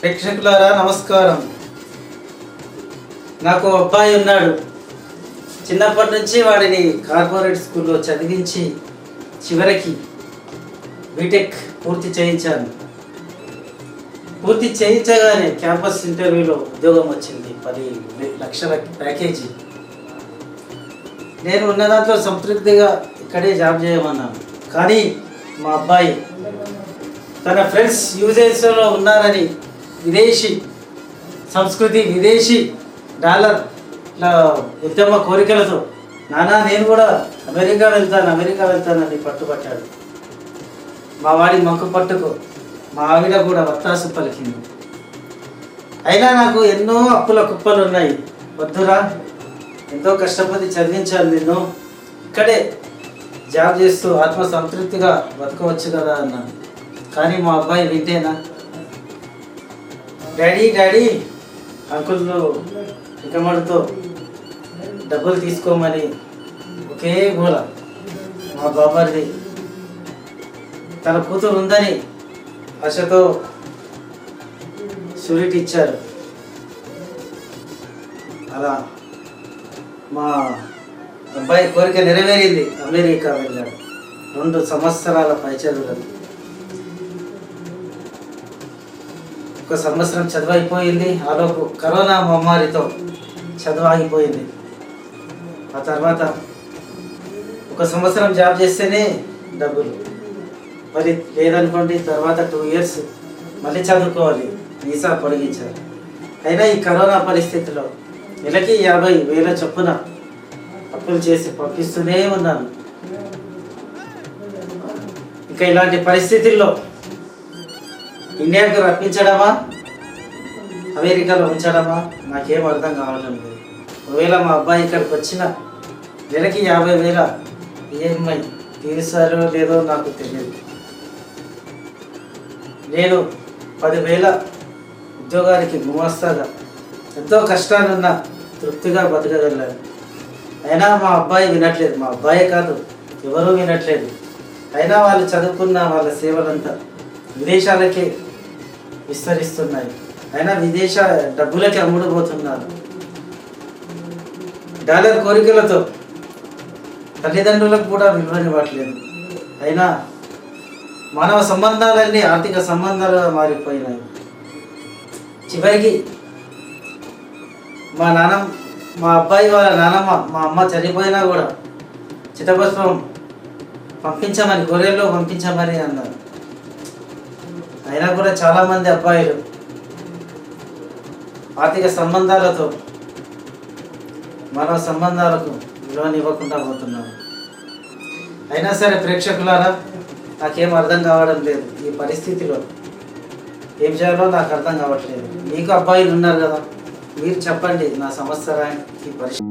ప్రేక్షకులారా నమస్కారం. నాకు ఓ అబ్బాయి ఉన్నాడు. చిన్నప్పటి నుంచి వాడిని కార్పొరేట్ స్కూల్లో చదివించి చివరికి బీటెక్ పూర్తి చేయించాను. పూర్తి చేయించగానే క్యాంపస్ ఇంటర్వ్యూలో ఉద్యోగం వచ్చింది పది లక్షల ప్యాకేజీ. నేను ఉన్న దాంట్లో సంతృప్తిగా ఇక్కడే జాబ్ చేయమన్నాను. కానీ మా అబ్బాయి తన ఫ్రెండ్స్ యూజెస్లో ఉన్నారని విదేశీ సంస్కృతి విదేశీ డాలర్ ఇట్లా ఉద్యమ కోరికలతో నానా నేను కూడా అమెరికా వెళ్తాను అమెరికా వెళ్తానని పట్టుబట్టాడు. మా వాడి మొక్క పట్టుకు మా ఆవిడ కూడా వత్తాసు పలికింది. అయినా నాకు ఎన్నో అప్పుల కుప్పలు ఉన్నాయి వద్దురా ఎంతో కష్టపడి చదివించాను నిన్ను. ఇక్కడే జాబ్ చేస్తూ ఆత్మ సంతృప్తిగా బతకవచ్చు కదా అన్నాను. కానీ మా అబ్బాయి వింటేనా? Daddy daddy. అంకుల్లో ఇకమడితో డబ్బులు తీసుకోమని ఒకే గోల మా బాబారిది. తన కూతురు ఉందని ఆశతో షూరిటీ ఇచ్చారు. అలా మా అబ్బాయి కోరిక నెరవేరింది. అమెరికా వెళ్ళాడు. రెండు సంవత్సరాల పైచదువులకు ఒక సంవత్సరం చదువు అయిపోయింది ఆలోపు కరోనా మహమ్మారితో చదువు ఆగిపోయింది ఆ తర్వాత ఒక సంవత్సరం జాబ్ చేస్తేనే డబ్బులు. మరి లేదనుకోండి తర్వాత టూ ఇయర్స్ మళ్ళీ చదువుకోవాలి. వీసా పొడిగించారు అయినా ఈ కరోనా పరిస్థితిలో నెలకి యాభై వేల చొప్పున అప్పులు చేసి పంపిస్తూనే ఉన్నాను. ఇంకా ఇలాంటి పరిస్థితుల్లో ఇండియాకు రప్పించడమా? అమెరికాలో ఉంచడమా? నాకేం అర్థం కావడం లేదు. ఒకవేళ మా అబ్బాయి ఇక్కడికి వచ్చిన నెలకి యాభై వేల ఈఎంఐ తీరుస్తారో లేదో నాకు తెలియదు. నేను పదివేల ఉద్యోగానికి గుమస్తాగా ఎంతో కష్టాలున్న తృప్తిగా బతకగలను. అయినా మా అబ్బాయి వినట్లేదు. మా అబ్బాయి కాదు ఎవరూ వినట్లేదు. అయినా వాళ్ళు చదువుకున్న వాళ్ళ సేవలంతా విదేశాలకే విస్తరిస్తున్నాయి. అయినా విదేశ డబ్బులకి అమ్ముడుపోతున్నారు. డాలర్ కోరికలతో తల్లిదండ్రులకు కూడా విలువనివ్వట్లేదు అయినా మానవ సంబంధాలన్నీ ఆర్థిక సంబంధాలుగా మారిపోయినాయి. చివరికి మా నాన్న మా అబ్బాయి వాళ్ళ నానమ్మ మా అమ్మ చనిపోయినా కూడా చిత్తభస్మం పంపించమని గొర్రెల్లో పంపించమని అన్నారు. అయినా కూడా చాలామంది అబ్బాయిలు ఆర్థిక సంబంధాలతో మరో సంబంధాలకు విలువనివ్వకుండా పోతున్నారు. అయినా సరే ప్రేక్షకులారా నాకేం అర్థం కావడం లేదు. ఈ పరిస్థితిలో ఏం చేయాలో నాకు అర్థం కావట్లేదు. మీకు అబ్బాయిలు ఉన్నారు కదా మీరు చెప్పండి నా సంవత్సరానికి పరిస్థితి.